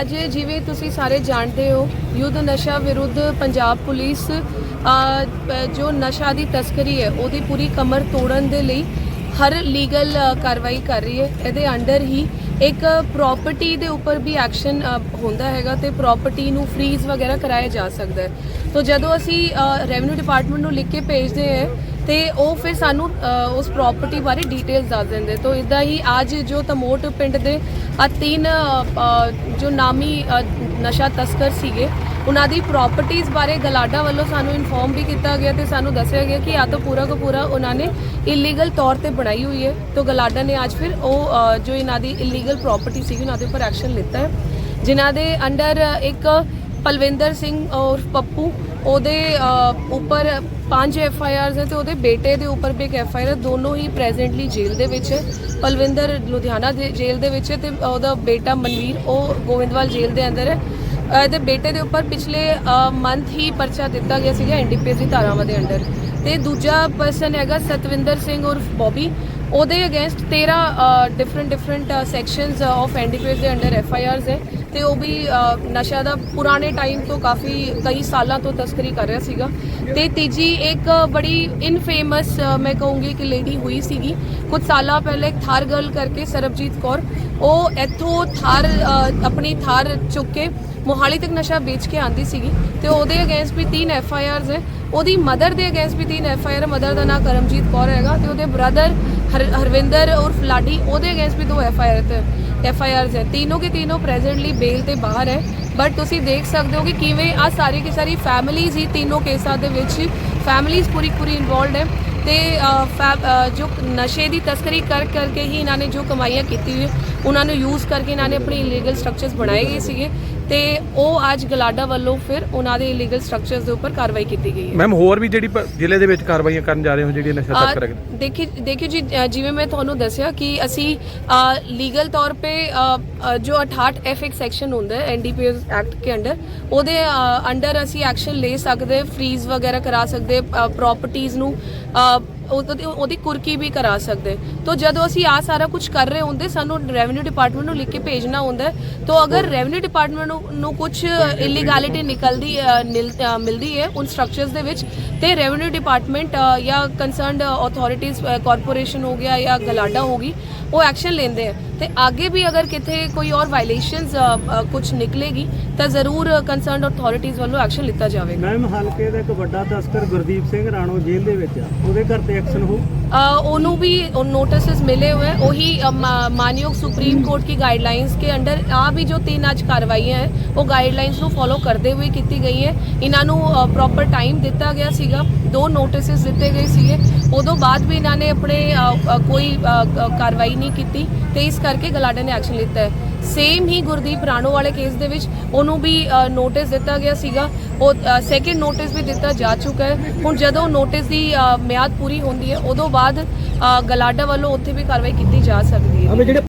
ਅੱਜ ਜਿਵੇਂ ਤੁਸੀਂ ਸਾਰੇ ਜਾਣਦੇ ਹੋ, ਯੁੱਧ ਨਸ਼ਾ ਵਿਰੁੱਧ ਪੰਜਾਬ ਪੁਲਿਸ ਜੋ ਨਸ਼ਾ ਦੀ ਤਸਕਰੀ ਹੈ, ਉਹਦੀ ਪੂਰੀ ਕਮਰ ਤੋੜਨ ਦੇ ਲਈ ਹਰ ਲੀਗਲ ਕਾਰਵਾਈ ਕਰ ਰਹੀ ਹੈ। ਇਹਦੇ ਅੰਡਰ ਹੀ ਇੱਕ ਪ੍ਰਾਪਰਟੀ ਦੇ ਉੱਪਰ ਵੀ ਐਕਸ਼ਨ ਹੁੰਦਾ ਹੈਗਾ ਤੇ ਪ੍ਰਾਪਰਟੀ ਨੂੰ ਫ੍ਰੀਜ਼ ਵਗੈਰਾ ਕਰਾਇਆ ਜਾ ਸਕਦਾ ਹੈ। ਤੋਂ ਜਦੋਂ ਅਸੀਂ ਰੈਵਨਿਊ ਡਿਪਾਰਟਮੈਂਟ ਨੂੰ ਲਿਖ ਕੇ ਭੇਜਦੇ ਹਾਂ ਤੇ ਉਹ ਫਿਰ ਸਾਨੂੰ ਉਸ ਪ੍ਰਾਪਰਟੀ ਬਾਰੇ ਡਿਟੇਲਸ ਦੱਸ ਦਿੰਦੇ। ਤੋਂ ਇਦਾਂ ਹੀ ਅੱਜ ਜੋ ਤਮੋਟ ਪਿੰਡ ਦੇ ਆ ਤਿੰਨ ਜੋ ਨਾਮੀ ਨਸ਼ਾ ਤਸਕਰ ਸੀਗੇ, ਉਹਨਾਂ ਦੀ ਪ੍ਰਾਪਰਟੀਆਂ ਬਾਰੇ ਗਲਾਡਾ ਵੱਲੋਂ ਸਾਨੂੰ ਇਨਫੋਰਮ ਵੀ ਕੀਤਾ ਗਿਆ ਤੇ ਸਾਨੂੰ ਦੱਸਿਆ ਗਿਆ ਕਿ ਆ ਤਾਂ ਪੂਰਾ ਕੋ ਪੂਰਾ ਉਹਨਾਂ ਨੇ ਇਲੀਗਲ ਤੌਰ ਤੇ ਬਣਾਈ ਹੋਈ ਹੈ। ਤੋਂ ਗਲਾਡਾ ਨੇ ਅੱਜ ਫਿਰ ਉਹ ਜੋ ਇਹਨਾਂ ਦੀ ਇਲੀਗਲ ਪ੍ਰਾਪਰਟੀ ਸੀ ਉਹਨਾਂ ਦੇ ਉੱਪਰ ਐਕਸ਼ਨ ਲਿੱਤਾ ਹੈ। ਜਿਨ੍ਹਾਂ ਦੇ ਅੰਡਰ ਇੱਕ ਪਲਵਿੰਦਰ ਸਿੰਘ ਔਰ ਪੱਪੂ ਉਹਦੇ ਉੱਪਰ ਪੰਜ ਐਫ ਆਈ ਆਰਸ ਹੈ ਤੇ ਉਹਦੇ ਬੇਟੇ ਦੇ ਉੱਪਰ ਵੀ ਇੱਕ ਐਫ ਆਈ ਆਰ ਦੋਨੋਂ ਹੀ ਪ੍ਰੈਜ਼ੈਂਟਲੀ ਜੇਲ੍ਹ ਦੇ ਵਿੱਚ ਹੈ। ਪਲਵਿੰਦਰ ਲੁਧਿਆਣਾ ਦੇ ਜੇਲ੍ਹ ਦੇ ਵਿੱਚ ਹੈ ਤੇ ਉਹਦਾ ਬੇਟਾ ਮਨਵੀਰ ਉਹ ਗੋਇੰਦਵਾਲ ਜੇਲ੍ਹ ਦੇ ਅੰਦਰ ਹੈ। ਅ, ਇਹਦੇ ਬੇਟੇ ਦੇ ਉੱਪਰ ਪਿਛਲੇ ਮੰਥ ਹੀ ਪਰਚਾ ਦਿੱਤਾ ਗਿਆ ਸੀਗਾ ਐਨਡੀਪੀਐਸ ਦੀ ਧਾਰਾਵਾਂ ਦੇ ਅੰਡਰ ਤੇ ਦੂਜਾ ਪਰਸਨ ਹੈਗਾ ਸਤਵਿੰਦਰ ਸਿੰਘ ਉਰਫ ਬੌਬੀ ਉਹਦੇ against 13 different different sections of NDPS ਦੇ ਅੰਡਰ ਐਫ ਆਈ ਆਰਸ ਹੈ। ਤੇ ਉਹ ਵੀ ਅ, ਨਸ਼ਾ ਦਾ ਪੁਰਾਣੇ ਟਾਈਮ ਤੋਂ ਕਾਫੀ ਕਈ ਸਾਲਾਂ ਤੋਂ ਤਸਕਰੀ ਕਰ ਰਿਹਾ ਸੀਗਾ। ਤੇ ਤੀਜੀ ਇੱਕ ਬੜੀ ਇਨਫੇਮਸ ਮੈਂ ਕਹੂੰਗੀ ਕਿ ਲੇਡੀ ਹੋਈ ਸੀਗੀ। ਕੁਝ ਸਾਲਾਂ ਪਹਿਲੇ ਇੱਕ ਥਾਰ ਗਰਲ ਕਰਕੇ ਸਰਬਜੀਤ ਕੌਰ। ਉਹ ਇੱਥੋਂ ਥਾਰ ਆਪਣੀ ਥਾਰ ਚੁੱਕ ਕੇ ਮੋਹਾਲੀ ਤੱਕ ਨਸ਼ਾ ਵੇਚ ਕੇ ਆਂਦੀ ਸੀਗੀ ਤੇ ਉਹਦੇ ਅਗੇਂਸਟ ਵੀ ਤਿੰਨ ਐਫ ਆਈ ਆਰਸ ਹੈ ਉਹਦੀ ਮਦਰ ਦੇ ਅਗੇਂਸਟ ਵੀ ਤਿੰਨ ਐਫ ਆਈ ਆਰ ਮਦਰ ਦਾ ਨਾਮ ਕਰਮਜੀਤ ਕੌਰ ਹੈਗਾ ਤੇ ਉਹਦੇ ਬ੍ਰਦਰ ਹਰਵਿੰਦਰ ਉਰਫ ਫਲਾਡੀ ਉਹਦੇ ਅਗੇਂਸਟ ਵੀ ਦੋ ਐਫ ਆਈ ਆਰ ਤੇ ਐਫ ਆਈ ਆਰਸ ਹੈ। ਤਿੰਨੋਂ ਕੇ ਤਿੰਨੋਂ ਪ੍ਰੈਜ਼ੈਂਟਲੀ ਬੇਲ ਤੇ ਬਾਹਰ ਹੈ। ਬਟ ਤੁਸੀਂ ਦੇਖ ਸਕਦੇ ਹੋ ਕਿ ਕਿਵੇਂ ਆ ਸਾਰੀ ਕੀ ਸਾਰੀ ਫੈਮਿਲੀਜ਼ ਹੀ ਤਿੰਨੋਂ ਕੇਸਾਂ ਦੇ ਵਿੱਚ ਫੈਮਿਲੀਜ਼ ਪੂਰੀ ਪੂਰੀ ਇਨਵੋਲਡ ਹੈ। ਤੇ ਅ, ਫੈ- ਜੋ ਨਸ਼ੇ ਦੀ ਤਸਕਰੀ ਕਰ ਕਰਕੇ ਹੀ ਇਹਨਾਂ ਨੇ ਜੋ ਕਮਾਈਆਂ ਕੀਤੀ ਹੋਈ ਉਹਨਾਂ ਨੂੰ ਯੂਜ਼ ਕਰਕੇ ਇਹਨਾਂ ਨੇ ਆਪਣੀ ਇਲੀਗਲ ਸਟਰਕਚਰਸ ਬਣਾਏ ਗਏ ਸੀਗੇ। ਤੇ ਉਹ ਅੱਜ ਗਲਾਡਾ ਵੱਲੋਂ ਫਿਰ ਉਹਨਾਂ ਦੇ ਇਲੀਗਲ ਸਟਰਕਚਰਸ ਦੇ ਉੱਪਰ ਕਾਰਵਾਈ ਕੀਤੀ ਗਈ ਹੈ। ਮੈਮ ਹੋਰ ਵੀ ਜਿਹੜੀ ਪ- ਜ਼ਿਲ੍ਹੇ ਦੇ ਵਿੱਚ ਕਾਰਵਾਈਆਂ ਕਰਨ ਜਾ ਰਹੇ ਹੋ ਜਿਹੜੀਆਂ ਨਸ਼ਾ ਤਸਕਰ ਆ, ਦੇਖੀ ਦੇਖਿਓ ਜੀ ਜਿਵੇਂ ਮੈਂ ਤੁਹਾਨੂੰ ਦੱਸਿਆ ਕਿ ਅਸੀਂ ਲੀਗਲ ਤੌਰ ਅ, ਜੋ 68 ਐਫ ਇੱਕ ਸੈਕਸ਼ਨ ਹੁੰਦਾ ਹੈ ਐਨਡੀਪੀਐਸ ਐਕਟ ਕੇ ਅੰਡਰ ਉਹਦੇ ਅੰਡਰ ਅਸੀਂ ਐਕਸ਼ਨ ਲੈ ਸਕਦੇ ਫ੍ਰੀਜ਼ ਵਗੈਰਾ ਕਰਾ ਸਕਦੇ ਪ੍ਰਾਪਰਟੀਆਂ ਨੂੰ ਉਹਦੀ ਉਹਦੀ ਕੁਰਕੀ ਵੀ ਕਰਾ ਸਕਦੇ। ਤੋ ਜਦੋਂ ਅਸੀਂ ਆ ਸਾਰਾ ਕੁਝ ਕਰ ਰਹੇ ਹੁੰਦੇ ਸਾਨੂੰ ਰੈਵਨਿਊ ਡਿਪਾਰਟਮੈਂਟ ਨੂੰ ਲਿਖ ਕੇ ਭੇਜਣਾ ਹੁੰਦਾ ਤੋਂ ਅਗਰ ਰੈਵਨਿਊ ਡਿਪਾਰਟਮੈਂਟ ਨੂੰ ਨੂੰ ਕੁਝ ਇਲੀਗੈਲਿਟੀ ਨਿਕਲਦੀ ਅ, ਮਿਲਦੀ ਹੈ ਉਨ ਸਟਰਕਚਰਸ ਦੇ ਵਿੱਚ ਤੇ ਰੈਵਨਿਊ ਡਿਪਾਰਟਮੈਂਟ ਜਾਂ ਕੰਸਰਨਡ ਅਥਾਰਟੀਆਂ ਕਾਰਪੋਰੇਸ਼ਨ ਹੋ ਗਿਆ ਜਾਂ ਗਲਾਡਾ ਹੋਗੀ ਉਹ ਐਕਸ਼ਨ ਲੈਂਦੇ ਆ ਤੇ ਅੱਗੇ ਵੀ ਅਗਰ ਕਿਤੇ ਕੋਈ ਔਰ ਵਾਇਲੇਸ਼ਨਸ ਕੁਝ ਨਿਕਲੇਗੀ ਤਾਂ ਜ਼ਰੂਰ ਕੰਸਰਨਡ ਅਥਾਰਟੀਆਂ ਵੱਲੋਂ ਐਕਸ਼ਨ ਲਿੱਤਾ ਜਾਵੇਗਾ ਮੈਮ ਹਲਕੇ ਦਾ ਇੱਕ ਵੱਡਾ ਤਸਕਰ ਗੁਰਦੀਪ ਸਿੰਘ ਰਾਣੋ ਜੇਲ੍ਹ ਦੇ ਵਿੱਚ ਆ ਉਹਦੇ ਘਰ ਤੇ ਐਕਸ਼ਨ ਹੋ ਅ, ਉਹਨੂੰ भी नोटिस मिले हुए हैं वही अ, मा- मानयोग सुप्रीम कोर्ट की गाइडलाइंस के अंडर आ भी जो तीन ਅੱਜ ਕਾਰਵਾਈਆਂ ਹੈ ਉਹ ਗਾਈਡਲਾਈਨਸ ਨੂੰ ਫੋਲੋ ਕਰਦੇ ਹੋਏ ਕੀਤੀ ਗਈ ਹੈ ਇਹਨਾਂ ਨੂੰ ਪ੍ਰੋਪਰ ਟਾਈਮ ਦਿੱਤਾ ਗਿਆ ਸੀਗਾ। ਦੋ ਨੋਟਿਸਸ ਦਿੱਤੇ ਗਏ ਸੀਗੇ। ਉਦੋਂ ਬਾਅਦ ਵੀ ਇਹਨਾਂ ਨੇ ਆਪਣੇ ਕੋਈ ਕਾਰਵਾਈ ਨਹੀਂ ਕੀਤੀ ਤੇ ਇਸ ਕਰਕੇ ਗਲਾਡਾ ਨੇ ਐਕਸ਼ਨ ਲਿੱਤਾ ਹੈ। ਸੇਮ ਹੀ ਗੁਰਦੀਪ ਰਾਣੋ ਵਾਲੇ ਕੇਸ ਦੇ ਵਿੱਚ ਉਹਨੂੰ ਵੀ ਨੋਟਿਸ ਦਿੱਤਾ ਗਿਆ ਸੀਗਾ। ਉਹ ਸੈਕਿੰਡ ਨੋਟਿਸ ਵੀ ਦਿੱਤਾ ਜਾ ਚੁੱਕਾ ਹੈ। ਹੁਣ ਜਦੋਂ ਨੋਟਿਸ ਦੀ ਮਿਆਦ ਪੂਰੀ ਹੁੰਦੀ ਹੈ, ਉਦੋਂ ਬਾਅਦ ਗਲਾਡਾ ਵੱਲੋਂ ਉੱਥੇ ਵੀ ਕਾਰਵਾਈ ਕੀਤੀ ਜਾ ਸਕਦੀ ਹੈ।